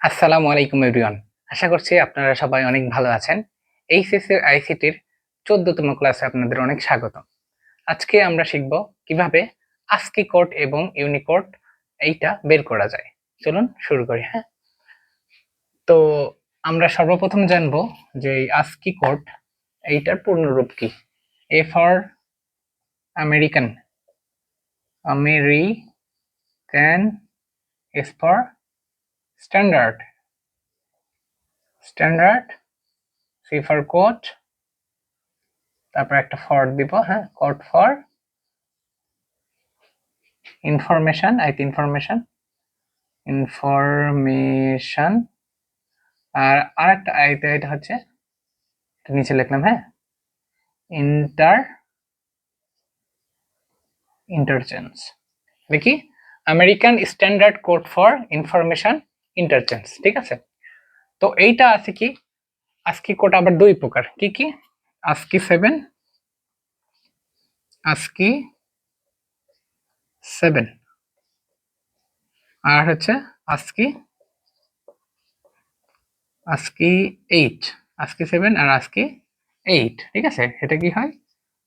আসসালামু আলাইকুম এভরিওয়ান আশা করছি আপনারা সবাই অনেক ভালো আছেন। এইচএস এর আইসিটির চোদ্দতম ক্লাসে আপনাদের অনেক স্বাগত আজকে আমরা শিখব কীভাবে আস্কি কোড এবং ইউনিকোড এইটা বের করা যায়। চলুন শুরু করি হ্যাঁ? তো আমরা সর্বপ্রথম জানব যে এই আস্কি কোড এইটার পূর্ণরূপ কি। A for American American S for standard standard C for code তারপর একটা ফর দিব হ্যাঁ code for information IT information information আর আরেকটা আইতে এটা হচ্ছে নিচে লিখলাম হ্যাঁ ইন্টার ইন্টারচেঞ্জ দেখি American standard code for information interchange ঠিক আছে? তো এইটা আছে কি? আজকি কোড আবার দুই প্রকার। কি কি? আজকি সেভেন আজকি সেভেন আর হচ্ছে আজকি আজকি এইট আজকি সেভেন আর আজকি এইট ঠিক আছে? এটা কি হয়?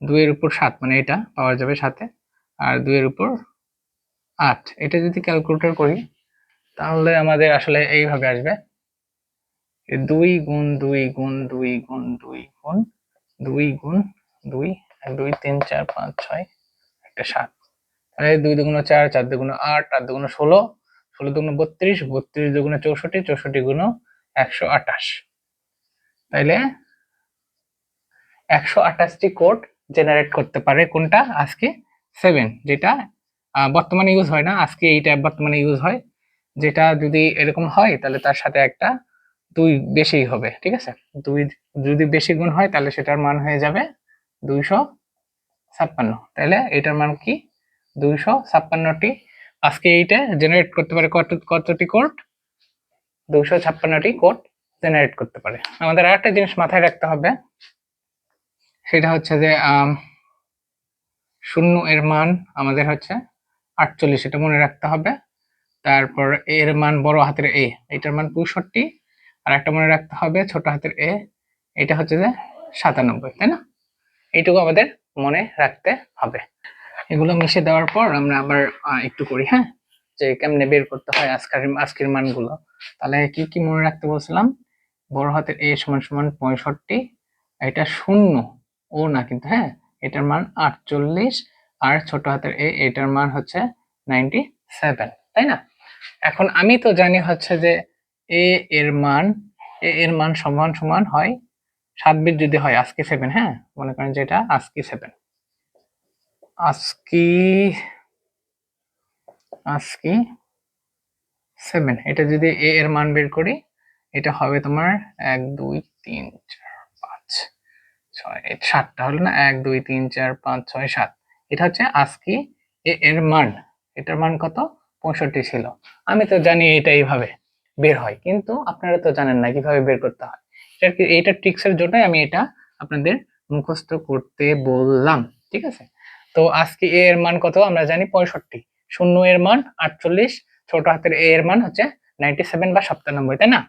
দুইয়ের উপর সাত মানে এটা পাওয়া যাবে সাথে আর দুইয়ের উপর আট। এটা যদি ক্যালকুলেটর করি তাহলে আমাদের আসলে এইভাবে আসবে। দুই গুণ দুই গুণ দুই গুণ দুই গুণ দুই গুণ দুই এক, দুই, তিন, চার, পাঁচ, ছয়, একটা সাত। তাহলে দুই দুগুণ চার চার দুগুণ আট আট দুগুণ ষোলো ষোলো দুগুণ বত্রিশ বত্রিশ দুগুণ চৌষট্টি চৌষট্টি গুণ একশো আঠাশ। তাইলে একশো আঠাশটি কোড জেনারেট করতে পারে কোনটা? আজকে সেভেন যেটা বর্তমানে ইউজ হয় না। আজকে এইটা বর্তমানে ইউজ হয়। যেটা যদি এরকম হয়, তাহলে তার সাথে একটা দুই বেশি হবে, ঠিক আছে? দুই যদি বেশি গুণ হয়, তাহলে সেটার মান হয়ে যাবে দুইশো ছাপ্পান্ন। তাহলে এটার মান কি? দুইশো ছাপ্পান্নটি। আজকে এইটা জেনারেট করতে পারে কত, কতটি কোড দুইশো ছাপ্পান্নটি কোড জেনারেট করতে পারে। আমাদের আরেকটা জিনিস মাথায় রাখতে হবে, সেটা হচ্ছে যে শূন্য এর মান আমাদের হচ্ছে আটচল্লিশ, এটা মনে রাখতে হবে। তারপর এর মান বড় হাতের এ এটার মান পঁয়ষট্টি। আর একটা মনে রাখতে হবে, ছোট হাতের এ এটা হচ্ছে যে সাতানব্বই, তাই না? এইটুকু আমাদের মনে রাখতে হবে। এগুলো মিশে দেওয়ার পর আমরা আবার একটু করি হ্যাঁ? যে কেমনে বের করতে হয় আজকের আজকের মানগুলো। তাহলে কি কি মনে রাখতে বলছিলাম? বড় হাতের এ সমান সমান পঁয়ষট্টি, এটা শূন্য। ও না কিন্তু হ্যাঁ? এটার মান আটচল্লিশ, আর ছোট হাতের এ এটার মান হচ্ছে নাইনটি সেভেন তাই না? এখন আমি তো জানি হচ্ছে যে এ এর মান, এ এর মান সমান সমান হয় সাত বিট যদি হয় আজকে সেভেন হ্যাঁ? মনে করেন যে এটা আজকে সেভেন আজকি আজকি সেভেন এটা যদি এ এর মান বের করি, এটা হবে তোমার এক, দুই, তিন, চার, পাঁচ, ছয় সাতটা হলো না? এক, দুই, তিন, চার, পাঁচ, ছয়, সাত। এটা হচ্ছে আজকি এ এর মান। এটার মান কত? পঁয়ষট্টি ছিল। আমি তো জানি এটা এইভাবে বের হয়, কিন্তু আপনারা তো জানেন না কীভাবে বের করতে হয়। এটা এইটা ট্রিক্সের জন্যই আমি এটা আপনাদের মুখস্থ করতে বললাম, ঠিক আছে? তো আজকে এ এর মান কত? আমরা জানি পঁয়ষট্টি। শূন্য এর মান আটচল্লিশ, ছোট হাতের এ এর মান হচ্ছে নাইনটি সেভেন বা সাতানব্বই তাই না?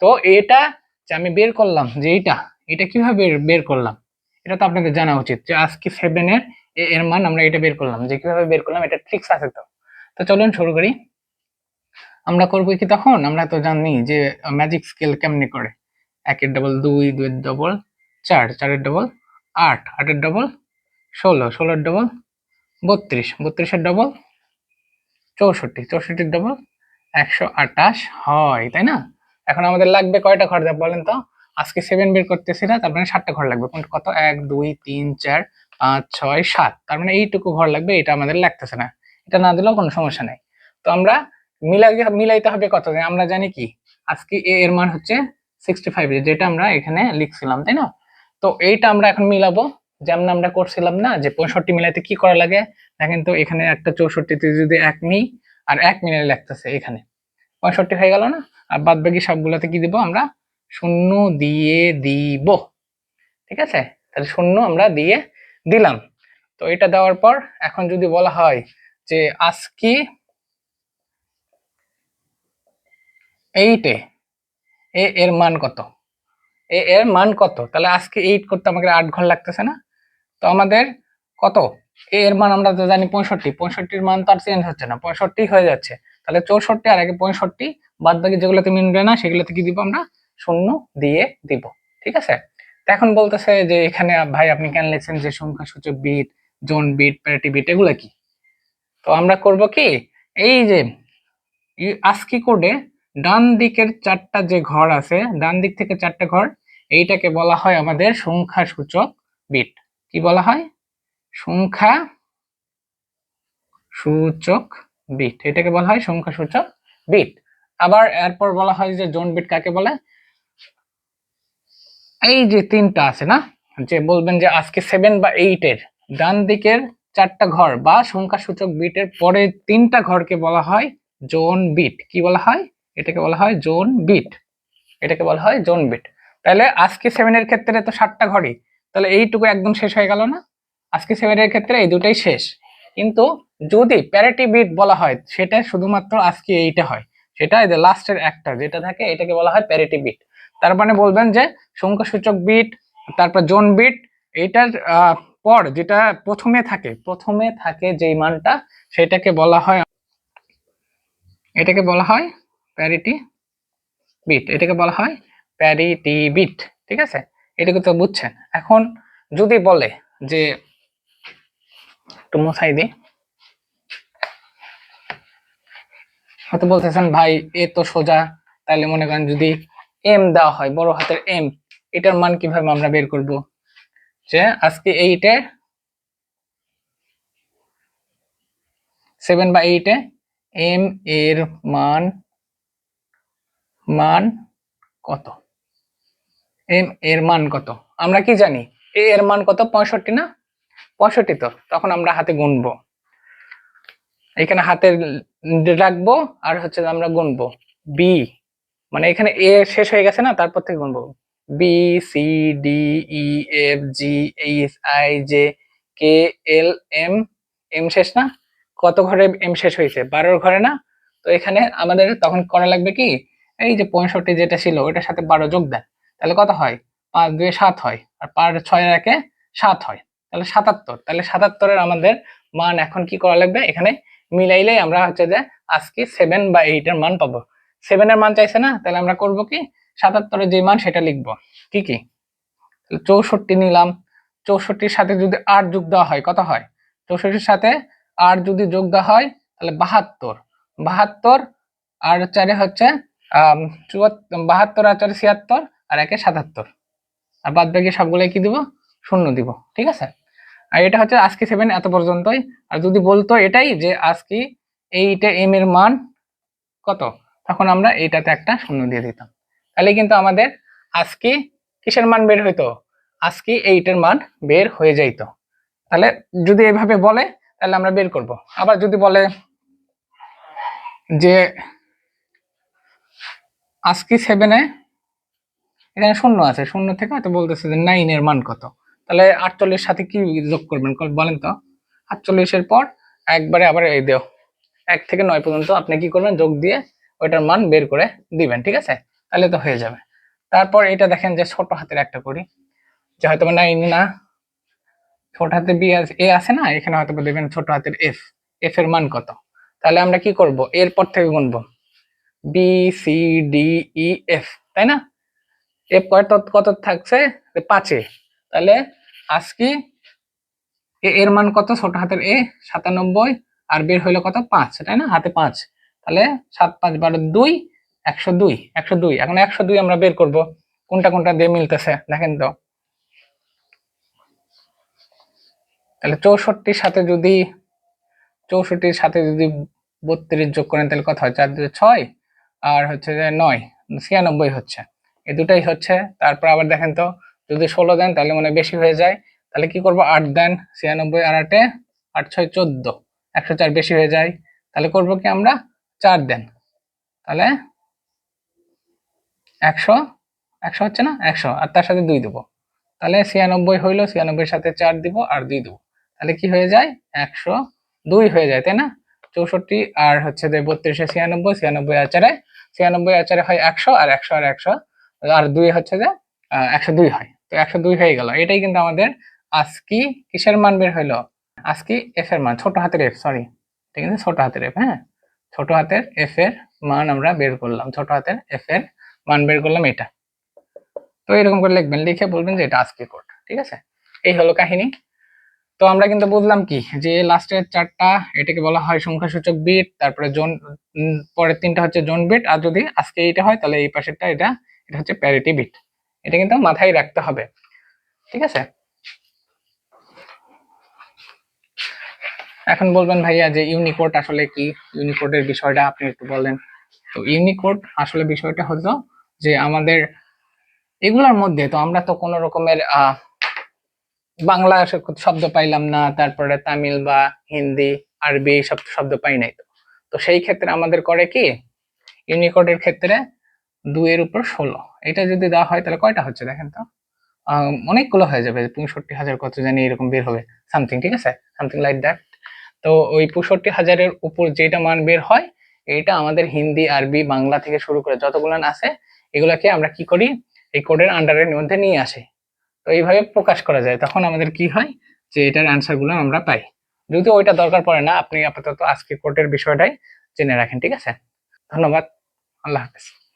তো এটা যে আমি বের করলাম, যে এইটা, এটা কীভাবে বের- করলাম? এটা তো আপনাদের জানা উচিত যে আজকে সেভেন এর এ এর মান আমরা এটা বের করলাম, যে কীভাবে বের করলাম, এটা ট্রিক্স আছে তো। তো চলুন শুরু করি। আমরা করব কি তখন? আমরা তো জানি যে ম্যাজিক স্কেল কেমনি করে? একের ডবল দুই, দুইয়ের ডবল চার, চারের ডবল আট, আটের ডবল ষোলো, ষোলোর ডবল বত্রিশ, বত্রিশের ডবল চৌষট্টি, চৌষট্টির ডবল একশো আটাশ হয়, তাই না? এখন আমাদের লাগবে কয়টা ঘর দেব বলেন তো? আজকে সেভেন বের করতেছি না, তার মানে সাতটা ঘর লাগবে। কোনটা কত? এক, দুই, তিন, চার, পাঁচ, ছয়, সাত। তার মানে এইটুকু ঘর লাগবে, এটা আমাদের লাগতেছে না। এটা না দিলেও কোনো সমস্যা নাই। তো আমরা মিলাই, মিলাইতে হবে কত? আমরা জানি কি? আজকে এ, এর মান হচ্ছে সিক্সটি ফাইভ যেটা আমরা এখানে লিখছিলাম, তাই না? তো এইটা আমরা এখন মিলাবো। যেমন আমরা করছিলাম না যে পঁয়ষট্টি মিলাইতে কি করা লাগে? দেখেন তো এখানে একটা চৌষট্টিতে যদি এক নিই, আর এক মিলে লাগতেছে এখানে। পঁয়ষট্টি হয়ে গেল না? আর বাদ বাকি সবগুলোতে কি দিব আমরা? শূন্য দিয়ে দিব। ঠিক আছে? তাহলে শূন্য আমরা দিয়ে দিলাম। তো এটা দেওয়ার পর এখন যদি বলা হয় যে আজকি এইটে এ এর মান কত? এ এর মান কত? তাহলে আজকে এইট করতে আমাকে আট ঘর লাগতেছে না? তো আমাদের কত? এ এর মান আমরা তো জানি পঁয়ষট্টি। পঁয়ষট্টির মান তো আর চেঞ্জ হচ্ছে না। পঁয়ষট্টি হয়ে যাচ্ছে। তাহলে চৌষট্টি আর আগে পঁয়ষট্টি বাদ বাকি যেগুলোতে মিলবে না, সেগুলোতে কি দিব আমরা? শূন্য দিয়ে দিব। ঠিক আছে? তো এখন বলতেছে যে এখানে ভাই আপনি কেন লিখছেন যে সংখ্যা সূচক bit zone bit parity bit এগুলো কি? তো আমরা করব কি? এই যে আস্কি কোডে ডান দিকের চারটা যে ঘর আছে, ডান দিক থেকে চারটা ঘর, এইটাকে বলা হয় আমাদের সংখ্যা সূচক বিট। কি বলা হয়? সংখ্যা সূচক বিট। এটাকে বলা হয় সংখ্যা সূচক বিট। আবার এরপর বলা হয় যে জোন বিট কাকে বলে? এই যে তিনটা আছে না? যে বলবেন যে আজকে সেভেন বা এইটের ডান দিকের চারটা ঘর বা সংখ্যা সূচক বিটের পরে তিনটা ঘরকে বলা হয় জোন বিট। কি বলা হয়? এটাকে বলা হয় জোন বিট। এটাকে বলা হয় জোন বিট। তাহলে আজকে সেভেনের ক্ষেত্রে তো সাতটা ঘরই। তাহলে এইটুকু একদম শেষ হয়ে গেল না? আজকে সেভেনের ক্ষেত্রে এই দুটাই শেষ। কিন্তু যদি প্যারিটি বিট বলা হয় সেটা শুধুমাত্র আজকে এইটা হয়। সেটা এই যে লাস্টের একটা যেটা থাকে এটাকে বলা হয় প্যারিটি বিট। তার মানে বলবেন যে সংখ্যাসূচক বিট তারপর জোন বিট এইটার আহ, পর যেটা প্রথমে থাকে প্রথমে থাকে যেই মানটা, সেটাকে বলা হয়, এটাকে বলা হয় প্যারিটি বিট এটাকে বলা হয় প্যারিটি বিট ঠিক আছে? এটাকে তো বুঝছেন। এখন যদি বলে যে, একটু মশাই দিই। হয়তো বলতেছেন, ভাই, এ তো সোজা। তাহলে মনে করেন যদি এম দেওয়া হয়, বড় হাতের এম এটার মান কীভাবে আমরা বের করব? যে আজকে এইটে সেভেন বা এইটে এম এর মান মান কত? এম এর মান কত? আমরা কি জানি? এ এর মান কত? পঁয়ষট্টি না? পঁয়ষট্টি তো। তখন আমরা হাতে গুনবো। এখানে হাতে রাখব আর হচ্ছে আমরা গুনবো। বি মানে এখানে এ শেষ হয়ে গেছে না? তারপর থেকে গুনবো। B C D E F G H I J K L M M শেষ না? কত ঘরে এম শেষ হয়েছে? বারোর ঘরে না? তো এখানে আমাদের তখন করা লাগবে কি? এই যে পঁয়ষট্টি যেটা ছিল ওটার সাথে বারো যোগ দেন। তাহলে কত হয়? পাঁচ দুয়ে সাত হয়। আর পাঁচ ছয় একে সাত হয়। তাহলে সাতাত্তর। তাহলে সাতাত্তরের আমাদের মান এখন কি করা লাগবে? এখানে মিলাইলেই আমরা হচ্ছে যে আজকে সেভেন বা এইট এর মান পাবো। সেভেন এর মান চাইছে না? তাহলে আমরা করব কি? সাতাত্তরের যে মান সেটা লিখব। কি কি? চৌষট্টি নিলাম। চৌষট্টির সাথে যদি আট যোগ দেওয়া হয়, কত হয়? চৌষট্টির সাথে আট যদি যোগ দেওয়া হয়, তাহলে বাহাত্তর। বাহাত্তর আর চারে হচ্ছে বাহাত্তর আর চারে ছিয়াত্তর আর একে সাতাত্তর। আর বাদ বাকি সবগুলোই কি দিব? শূন্য দিব। ঠিক আছে? আর এটা হচ্ছে আজকে সেভেন এত পর্যন্তই। আর যদি বলতো এটাই যে আজকে এইটা এম এর মান কত? তখন আমরা এইটাতে একটা শূন্য দিয়ে দিতাম। তাহলে কিন্তু আমাদের আজকে কিসের মান বের হইতো? আজকে এইটার মান বের হয়ে যাইতো। তাহলে যদি এভাবে বলে, তাহলে আমরা বের করব। আবার যদি বলে যে আজকে সেভেনে এখানে শূন্য আছে, শূন্য থেকে হয়তো বলতেছে যে নাইন এর মান কত? তাহলে আটচল্লিশ সাথে কি যোগ করবেন? বলেন তো। আটচল্লিশের পর একবারে আবার এই দেও, এক থেকে নয় পর্যন্ত আপনি কি করবেন? যোগ দিয়ে ওইটার মান বের করে দিবেন, ঠিক আছে? তাহলে তো হয়ে যাবে। তারপর এটা দেখেন যে ছোট হাতের একটা করি যে হয়তো নাইন না, ছোট হাতে বি এ আছে না? এখানে হয়তো বা দেবেন ছোট হাতের এফ এফ এর মান কত? তাহলে আমরা কি করব? এরপর থেকে গুনবো। B C D E F তাই না? এফ কত কত থাকছে? পাঁচে। তাহলে আজকে এ এর মান কত? ছোট হাতের এ সাতানব্বই। আর বের হইল কত? পাঁচ, তাই না? হাতে পাঁচ। তাহলে সাত, পাঁচ, বারো, দুই। একশো দুই একশো দুই। এখন একশো দুই আমরা বের করব। কোনটা কোনটা দিয়ে মিলতেছে? দেখেন তো। তাহলে চৌষট্টির সাথে যদি, চৌষট্টির সাথে যদি বত্রিশ যোগ করেন, তাহলে কত হয়? চার দুই ছয়, আর হচ্ছে যে নয়, ছিয়ানব্বই হচ্ছে। এই দুটাই হচ্ছে। তারপর আবার দেখেন তো, যদি ষোলো দেন, তাহলে মনে বেশি হয়ে যায়। তাহলে কি করব? আট দেন, ছিয়ানব্বই আর আটে, আট ছয় চোদ্দ। একশো চার বেশি হয়ে যায়। তাহলে করব কি আমরা? চার দেন। তাহলে একশো একশো হচ্ছে না? একশো। আর তার সাথে দুই দেবো। তাহলে ছিয়ানব্বই হইল, ছিয়ানব্বইয়ের সাথে চার দিব আর দুই দেবো। তাহলে কি হয়ে যায়? একশো দুই হয়ে যায়, তাই না? চৌষট্টি আর হচ্ছে যে বত্রিশে ছিয়ানব্বই ছিয়ানব্বই আর চারে ছিয়ানব্বই আর চারে হয় একশো আর একশো আর একশো, আর দুই হচ্ছে যে একশো দুই হয়। তো একশো দুই হয়ে গেল। এটাই কিন্তু আমাদের আজকি কিসের মান বের হইল? আজকি এফ এর মান, ছোট হাতের এফ সরি এটা কিন্তু ছোট হাতের এফ হ্যাঁ? ছোট হাতের এফ এর মান আমরা বের করলাম। ছোট হাতের এফ এর মান বের করলাম এটা। তো এরকম করে লিখবেন, লিখে বলবেন যে এটা আজকে কোড ঠিক আছে? এই হলো কাহিনী। তো আমরা কিন্তু বুঝলাম কি, যে লাস্টের চারটা এটাকে বলা হয় সংখ্যাসূচক বিট তারপরে জোন পরের তিনটা হচ্ছে জোন বিট আর যদি আজকে এইটা হয়, তাহলে এই পাশেরটা এটা এটা হচ্ছে প্যারিটি বিট এটা কিন্তু মাথায় রাখতে হবে, ঠিক আছে? এখন বলবেন ভাইয়া যে ইউনিকোড আসলে কি? ইউনিকোডের বিষয়টা আপনি একটু বলেন। তো ইউনিকোড আসলে বিষয়টা হলো যে আমাদের এগুলোর মধ্যে তো আমরা তো কোনো রকমের বাংলা শব্দ পাইলাম না, তারপরে তামিল বা হিন্দি, আরবি সব শব্দ পাই নাই তো। তো সেই ক্ষেত্রে আমাদের করে কি? ইউনিকোডের ক্ষেত্রে দুইয়ের উপর ষোলো। এটা যদি দেওয়া হয় তাহলে কয়টা হচ্ছে দেখেন তো? অনেকগুলো হয়ে যাবে, পঁয়ষট্টি হাজার কত জানি এরকম বের হবে সামথিং ঠিক আছে? সামথিং লাইক দ্যাট তো ওই পঁয়ষট্টি হাজারের উপর যেটা মান বের হয়, এটা আমাদের হিন্দি, আরবি, বাংলা থেকে শুরু করে যতগুলো আছে এগুলাকে আমরা কি করি? এই কোডের আন্ডারের মধ্যে নিয়ে আসি। তো এইভাবে প্রকাশ করা যায়। তখন আমাদের কি হয়? যে এটার অ্যান্সারগুলো আমরা পাই। যদি ওইটা দরকার পড়ে না, আপনি আপাতত আজকে কোর্টের বিষয়টাই জেনে রাখেন, ঠিক আছে? ধন্যবাদ। আল্লাহ হাফেজ।